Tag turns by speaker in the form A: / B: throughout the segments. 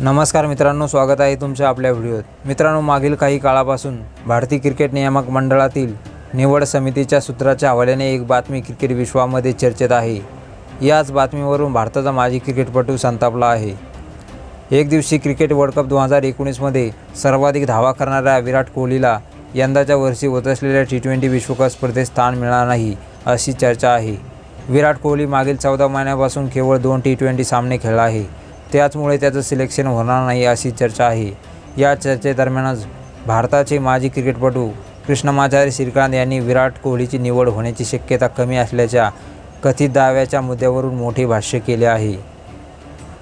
A: नमस्कार मित्रांनो स्वागत आहे तुमच्या आपल्या व्हिडिओत. मित्रांनो मागील काही काळापासून भारतीय क्रिकेट नियामक मंडळातील निवड समितीच्या सूत्राच्या हवाल्याने एक बातमी क्रिकेट विश्वामध्ये चर्चेत आहे. याच बातमीवरून भारताचा माजी क्रिकेटपटू संतापला आहे. एक दिवशी क्रिकेट वर्ल्ड कप दोन हजार एकोणीसमध्ये सर्वाधिक धावा करणाऱ्या विराट कोहलीला यंदाच्या वर्षी होत असलेल्या टी ट्वेंटी विश्वकप स्पर्धेत स्थान मिळणार नाही अशी चर्चा आहे. विराट कोहली मागील चौदा महिन्यापासून केवळ दोन टी ट्वेंटी सामने खेळला आहे. त्याचमुळे त्याचं सिलेक्शन होणार नाही अशी चर्चा आहे. या चर्चेदरम्यानच भारताचे माजी क्रिकेटपटू कृष्णमाचारी श्रीकांत यांनी विराट कोहलीची निवड होण्याची शक्यता कमी असल्याच्या कथित दाव्याच्या मुद्द्यावरून मोठे भाष्य केले आहे.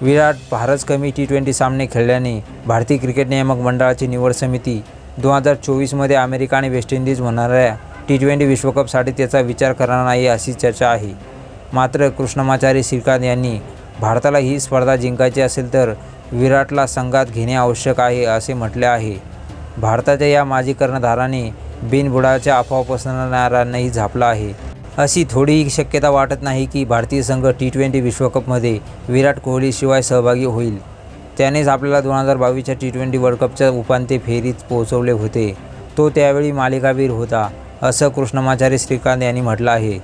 A: विराट फारच कमी टी ट्वेंटी सामने खेळल्याने भारतीय क्रिकेट नियामक मंडळाची निवड समिती दोन हजार चोवीसमध्ये अमेरिका आणि वेस्ट इंडिज होणाऱ्या टी ट्वेंटी विश्वकपसाठी त्याचा विचार करणार नाही अशी चर्चा आहे. मात्र कृष्णमाचारी श्रीकांत यांनी भारताला ही स्पर्धा जिंकायची असेल तर विराटला संघात घेणे आवश्यक आहे असे म्हटले आहे. भारताच्या या माजी कर्णधाराने बिनबुडाच्या अफवा पसरणाऱ्यांनाही झापला आहे. अशी थोडीही शक्यता वाटत नाही की भारतीय संघ टी ट्वेंटी विश्वकपमध्ये विराट कोहलीशिवाय सहभागी होईल. त्यानेच आपल्याला दोन हजार बावीसच्या टी ट्वेंटी वर्ल्ड कपच्या उपांत्य फेरीत पोहोचवले होते. तो त्यावेळी मालिकावीर होता असं कृष्णमाचारी श्रीकांत यांनी म्हटलं आहे.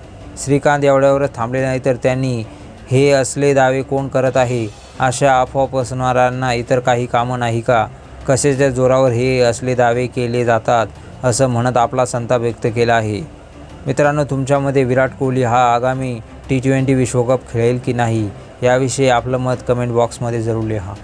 A: श्रीकांत एवढ्यावरच थांबले नाही तर त्यांनी हे असले दावे कोण करत आहे? अशा अफवा पसरणाऱ्यांना इतर काही कामं नाही का? कशाच्या जोरावर हे असले दावे केले जातात असं म्हणत आपला संताप व्यक्त केला आहे. मित्रांनो तुमच्यामध्ये विराट कोहली हा आगामी टी ट्वेंटी विश्वकप खेळेल की नाही? याविषयी आपलं मत कमेंट बॉक्समध्ये जरूर लिहा.